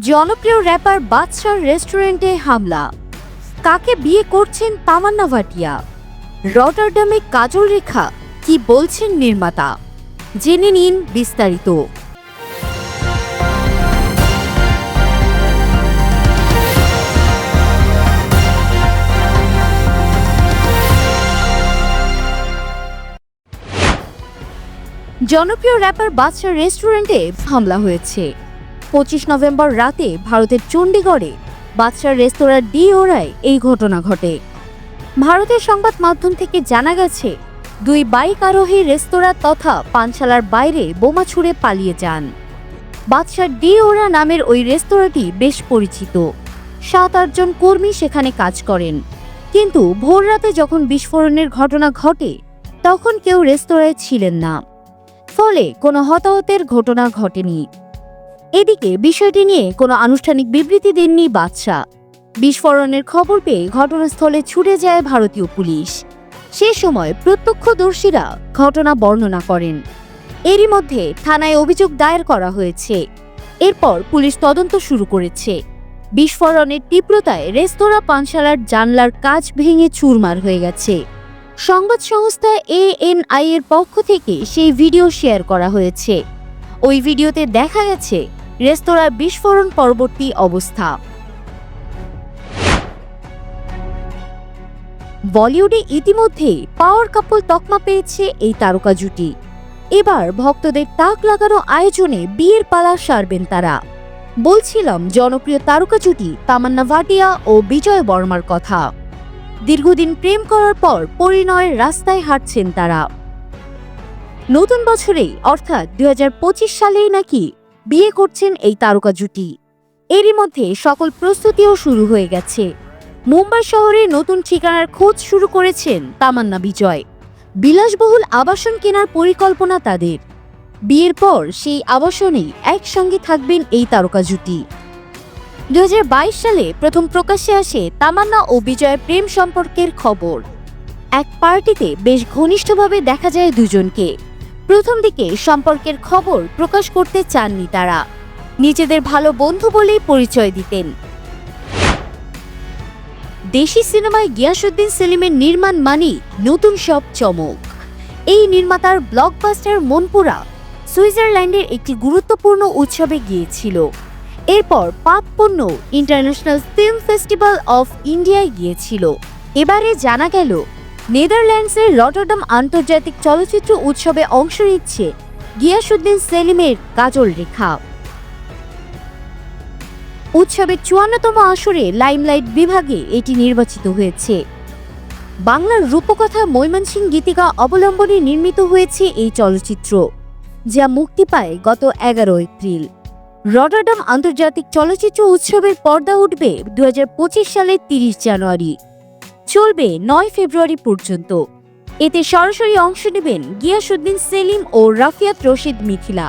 জনপ্রিয় র্যাপার বাদশার রেস্টুরেন্টে হামলা। কাকে বিয়ে করছেন তামান্না ভাটিয়া? রটারডামে কাজল রেখা, কি বলছেন নির্মাতা? জেনে নিন বিস্তারিত। জনপ্রিয় র্যাপার বাদশার রেস্টুরেন্টে হামলা হয়েছে। পঁচিশ নভেম্বর রাতে ভারতের চণ্ডীগড়ে বাদশার রেস্তোরাঁর ডি ওরায় এই ঘটনা ঘটে। ভারতের সংবাদ মাধ্যম থেকে জানা গেছে, দুই বাইক আরোহী রেস্তোরাঁ তথা পানশালার বাইরে বোমা ছুড়ে পালিয়ে যান। বাদশার ডি ওরা নামের ওই রেস্তোরাঁটি বেশ পরিচিত। সাত আটজন কর্মী সেখানে কাজ করেন। কিন্তু ভোররাতে যখন বিস্ফোরণের ঘটনা ঘটে, তখন কেউ রেস্তোরাঁয় ছিলেন না। ফলে কোনো হতাহতের ঘটনা ঘটেনি। এদিকে বিষয়টি নিয়ে কোনো আনুষ্ঠানিক বিবৃতি দেননি বাদশাহ। বিস্ফোরণের খবর পেয়ে ঘটনাস্থলে ছুটে যায় ভারতীয় পুলিশ। সে সময় প্রত্যক্ষদর্শীরা ঘটনা বর্ণনা করেন। এরই মধ্যে থানায় অভিযোগ দায়ের করা হয়েছে। এরপর পুলিশ তদন্ত শুরু করেছে। বিস্ফোরণের তীব্রতায় রেস্তোরাঁ পানশালার জানলার কাজ ভেঙে চুরমার হয়ে গেছে। সংবাদ সংস্থা এএনআই এর পক্ষ থেকে সেই ভিডিও শেয়ার করা হয়েছে। ওই ভিডিওতে দেখা গেছে রেস্তোরাঁর বিস্ফোরণ পরবর্তী অবস্থা। বলিউডে ইতিমধ্যে পাওয়ার কাপল তকমা পেয়েছে এই তারকা জুটি। এবার ভক্তদের তাক লাগানো আয়োজনে বিয়ের পালা সারবেন তারা। বলছিলাম, জনপ্রিয় তারকা জুটি তামান্না ভাটিয়া ও বিজয় বর্মার কথা। দীর্ঘদিন প্রেম করার পর পরিণয়ের রাস্তায় হাঁটছেন তারা। নতুন বছরেই অর্থাৎ দু হাজার পঁচিশ সালেই নাকি বিয়ে করছেন এই তারকা জুটি। এরই মধ্যে সকল প্রস্তুতিও শুরু হয়ে গেছে। মুম্বাই শহরে নতুন ঠিকানার খোঁজ শুরু করেছেন তামান্না বিজয়। বিলাসবহুল আবাসন কেনার পরিকল্পনা তাদের। বিয়ের পর সেই আবাসনেই একসঙ্গে থাকবেন এই তারকা জুটি। দু হাজার বাইশ সালে প্রথম প্রকাশ্যে আসে তামান্না ও বিজয়ের প্রেম সম্পর্কের খবর। এক পার্টিতে বেশ ঘনিষ্ঠভাবে দেখা যায় দুজনকে। প্রথম দিকে সম্পর্কের খবর প্রকাশ করতে চাননি তারা। নিজেদের ভালো বন্ধু বলেই পরিচয় দিতেন। দেশি সিনেমায় গিয়াসুদ্দিন সেলিমের নির্মাণ মানি নতুন সব চমক। এই নির্মাতার ব্লকবাস্টার মনপুরা সুইজারল্যান্ডের একটি গুরুত্বপূর্ণ উৎসবে গিয়েছিল। এরপর পাপপণ্য ইন্টারন্যাশনাল ফিল্ম ফেস্টিভ্যাল অফ ইন্ডিয়ায় গিয়েছিল। এবারে জানা গেল নেদারল্যান্ডসের রটারডাম আন্তর্জাতিক চলচ্চিত্র উৎসবে অংশ নিচ্ছে গিয়াসুদ্দিন সেলিমের কাজল রেখা। উৎসবের চুয়ান্নতম আসরে লাইমলাইট বিভাগে এটি নির্বাচিত হয়েছে। বাংলার রূপকথা মৈমানসিং গীতিকা অবলম্বনে নির্মিত হয়েছে এই চলচ্চিত্র, যা মুক্তি পায় গত এগারো এপ্রিল। রটারডাম আন্তর্জাতিক চলচ্চিত্র উৎসবের পর্দা উঠবে দু হাজার পঁচিশ সালের তিরিশ জানুয়ারি। চলবে নয় ফেব্রুয়ারি পর্যন্ত। এতে সরাসরি অংশ নেবেন গিয়াসুদ্দিন সেলিম ও রাফিয়াত রশিদ মিথিলা।